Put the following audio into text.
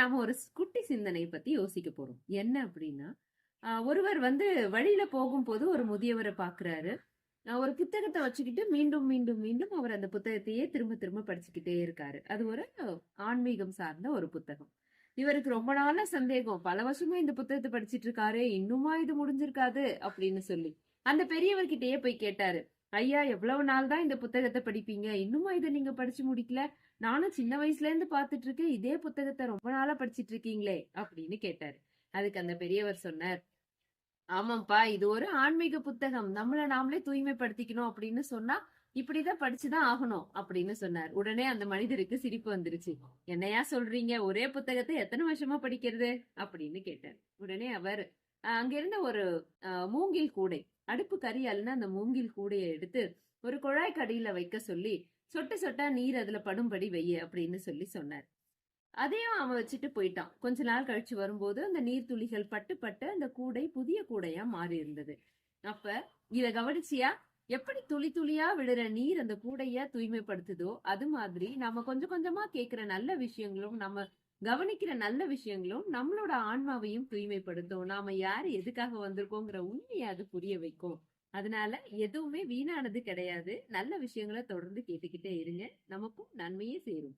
நாம ஒரு குட்டி சிந்தனை பத்தி யோசிக்க போறோம். என்ன அப்படின்னா ஒருவர் வந்து வழியில போகும்போது ஒரு முதியவரை பாக்குறாரு. ஒரு புத்தகத்தை வச்சுக்கிட்டு மீண்டும் மீண்டும் மீண்டும் அவர் அந்த புத்தகத்தையே திரும்ப திரும்ப படிச்சுக்கிட்டே இருக்காரு. அது ஒரு ஆன்மீகம் சார்ந்த ஒரு புத்தகம். இவருக்கு ரொம்ப நாள சந்தேகம். பல வருஷமா இந்த புத்தகத்தை படிச்சிட்டு இருக்காரு இன்னுமா இது முடிஞ்சிருக்காது அப்படின்னு சொல்லி. அந்த பெரியவர்கிட்டயே போய் கேட்டாரு. ஐயா எவ்வளவு நாள் தான் இந்த புத்தகத்தை படிப்பீங்க? இன்னுமா இதை நீங்க படிச்சு முடிக்கல? நானும் சின்ன வயசுல இருந்து பாத்துட்டு இருக்கேன் இதே புத்தகத்தை ரொம்ப நாளா படிச்சிட்டு இருக்கீங்களே அப்படின்னு கேட்டாரு. அதுக்கு அந்த பெரியவர் சொன்னார் ஆமாப்பா இது ஒரு ஆன்மீக புத்தகம். நம்மள நாமளே தூய்மைப்படுத்திக்கணும் அப்படின்னு சொன்னா இப்படிதான் படிச்சுதான் ஆகணும் அப்படின்னு சொன்னார். உடனே அந்த மனிதருக்கு சிரிப்பு வந்துருச்சு. என்னையா சொல்றீங்க? ஒரே புத்தகத்தை எத்தனை வருஷமா படிக்கிறது? அப்படின்னு கேட்டார். உடனே அவர் அங்கிருந்த அங்க இருந்த ஒரு அஹ், மூங்கில் கூடை. அடுப்பு கரியால்னு அந்த மூங்கில் கூடையை எடுத்து ஒரு குழாய் கடியில வைக்க சொல்லி சொட்டு சொட்டா நீர் அதுல படும்படி வெய்ய அப்படின்னு சொல்லி சொன்னார். அதையும் அவன் வச்சுட்டு போயிட்டான். கொஞ்ச நாள் கழிச்சு வரும்போது அந்த நீர் துளிகள் பட்டு பட்டு அந்த கூடை புதிய கூடையா மாறி இருந்தது. அப்ப இத கவனிச்சியா? எப்படி துளி துளியா விடுற நீர் அந்த கூடைய தூய்மைப்படுத்துதோ அது மாதிரி நாம கொஞ்சம் கொஞ்சமா கேக்குற நல்ல விஷயங்களும் நம்ம கவனிக்கிற நல்ல விஷயங்களும் நம்மளோட ஆன்மாவையும் தூய்மைப்படுத்தும். நாம யாரு எதுக்காக வந்திருக்கோங்கிற உண்மையை அது புரிய வைக்கும். அதனால எதுவுமே வீணானது கிடையாது. நல்ல விஷயங்களை தொடர்ந்து கேட்டுக்கிட்டே இருங்க. நமக்கும் நன்மையே சேரும்.